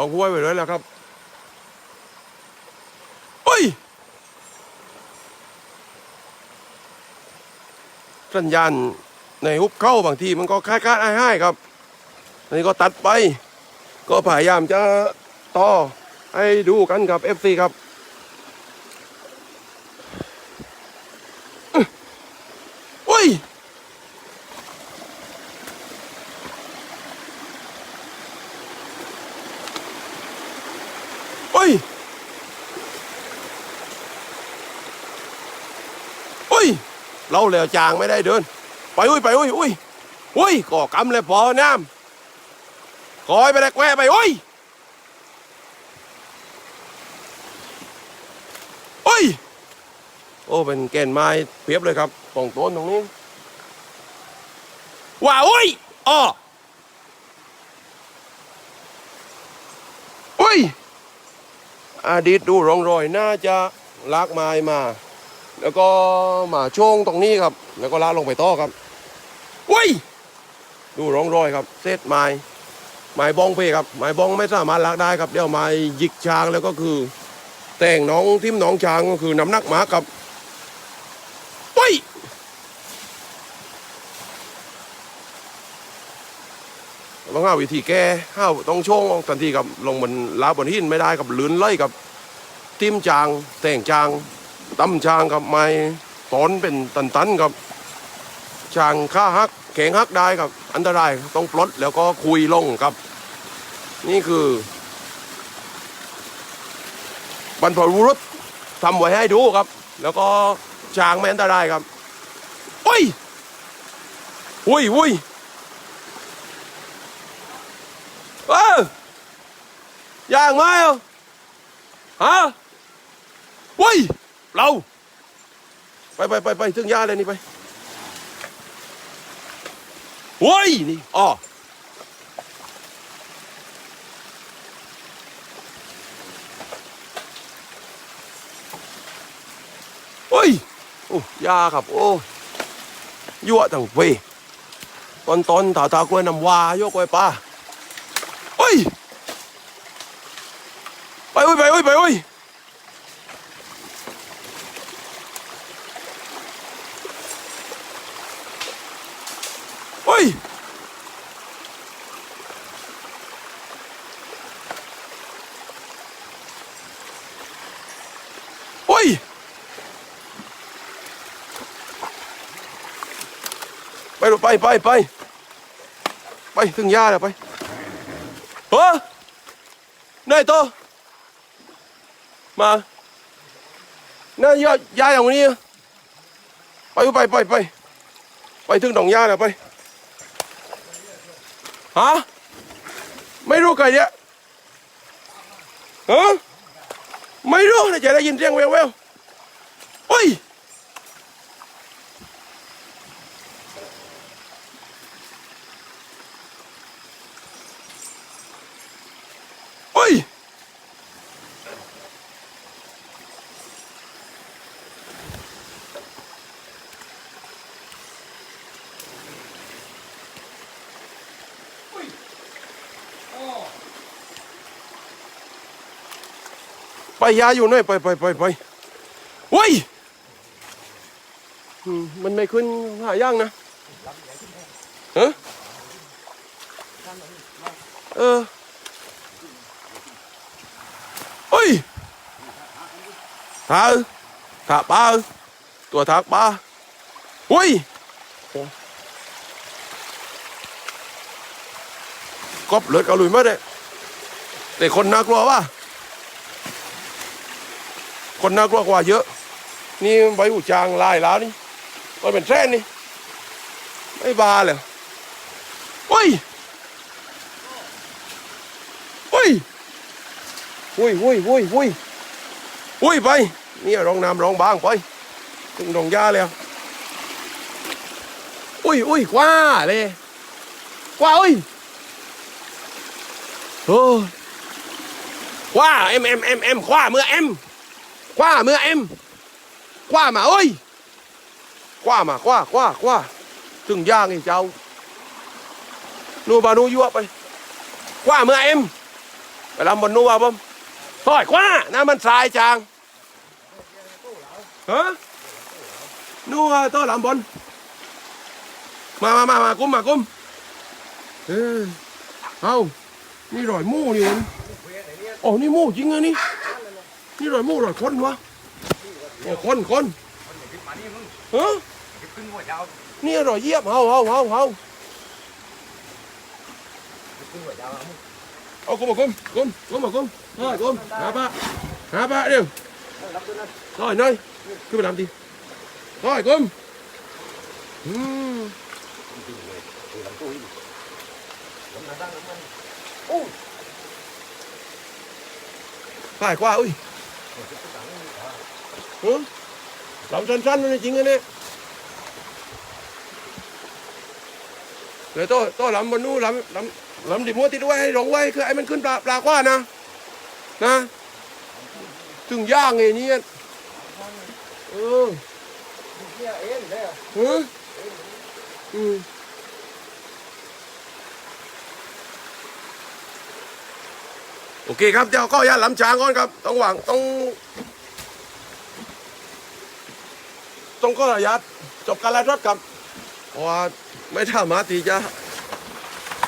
องห้วยไปเลยแล้วครับเฮ้ยสัญญาณในหุบเข้าบางทีมันก็คล้ายๆให้ๆครับอันนี้ก็ตัดไป ก็พยายามจะต่อให้ดูกันครับเอฟซีครับอื้อเฮ้ย เฮ้ยเฮ้ย เราเหลวจางไม่ได้เดิน ไปอุ้ยไปอุ้ยอุ้ยอุ้ยก่อกำเลยพอน้ำคอยไปได้แกวไปอุ้ยเฮ้ยโอ้เป็นแก่นไม้เพียบเลยครับตรงต้นตรงนี้ว้าอุ้ยอ้ออุ้ยอดีตดูร่องรอยน่าจะลากไม้มา แล้วก็มาช่วงตรงนี้ครับ แล้วก็ลากลงไปต่อครับอุ้ยดูร่องรอยครับเศษไม้ไม้บองเพครับไม้บองไม่สามารถลากได้ครับเดี๋ยวไม้หยิกช้างแล้วก็คือ แต่งน้องทิมน้องช้างก็คือน้ำหนักหมาครับอุ้ยลองหาวิธีแก้ห้าต้องช่วงทันทีกับลงบนลาบนหินไม่ได้กับลื่นไล่กับ ทิมจางแต่งจาง ตั้มจางกับไม้ตอนเป็นตันๆกับจางค่าฮักแข็งฮักได้ครับ อันตรายต้องปลดแล้วก็คุยลงครับ นี่คือบรรพบุรุษทำไว้ให้ดูครับ แล้วก็จางไม่อันตรายครับโอ้ยอุ้ยอุ้ยเออย่างไหมอะฮะเว้ย เรา ไปไปไปไปถึงยาเลยนี่ไปเว้ยนี่อ๋อเฮ้ยโอ้ยาครับ โอ้ยั่วตั้งเวยตอนตอนถาทากล้วยน้ำวายกไว้ป้า เฮ้ย ไปเว้ยไปเว้ยไปเว้ยเฮ้ย เฮ้ย ไปไปไปไปไปถึงยาแล้วไปเฮ้ยนายโตมาน่ายายยาอย่างนี้ไปไปไปไปไปถึงหนองยาแล้วไปฮะไม่รู้ใครเนี่ยฮะไม่รู้นะจะได้ยินเสียงแววแวว ไปยาอยู่หน่อยไปไปไปไปเฮ้ยมันไม่ขึ้นหาย่างนะฮะเออเฮ้ยถาถาปลาตัวถากปลาเฮ้ยกบเลือดกระลุยมาเลยแต่คนน่ากลัวว่ะ คนน่ากลัวกว่าเยอะ นี่ใบหูจางลายแล้วนี่มันเป็นแท่นนี่ ไม่บาเลยเฮ้ยเฮ้ยหุ้ยหุ้ยหุ้ยหุ้ยหุ้ยไปนี่รองน้ำรองบางไปถึงรองยาแล้วอุ้ยอุ้ยคว้าเลยคว้าอุ้ยโอ้คว้าเอ็มเอ็มเอ็มเอ็มคว้าเมื่อเอ็ม คว้าเมื่อเอ็มคว้ามาเอ้ยคว้ามาคว้าคว้าคว้าถึงย่างไอ้เจ้านูบานูยั่วไปคว้าเมื่อเอ็มไปลำบ นี่รอยหมูนี่มันโอ้นี่หมูจริงอะนี่นี่รอยคนวะโอ้คนคนฮะนี่รอยเยียบเฮาเฮาเฮาเฮ้ยเอากุ้มมากุ้มกุ้มกุ้มมากุ้มเฮ้ยกุ้มหาปะหาปะเดี๋ยวตัวนั้นน้อยน้อยขึ้นไปทำดิน้อยกุ้มอืมคือลำตัวอีกลำนั้นตั้งลำนั้นผ่ายกว่าอุ้ย ฮะลำสั้นๆนั่นจริงอะเนี่ยเดี๋ยวโต้โต้ลำบนนู้นลำลำลำดิบมัวติดไว้ให้ลงไว้คือไอ้มันขึ้นปลาปลากว่านะ นะถึงย่างไงเนี่ยเออเนี่ยเอ็นเนี่ยฮะอืม โอเคครับเดี๋ยวก็ยาหลำช้างก่อนครับ ต้องหวังต้องต้องก็ระยัดจบการไล่รถครับเพราะว่าไม่สามารถที่จะ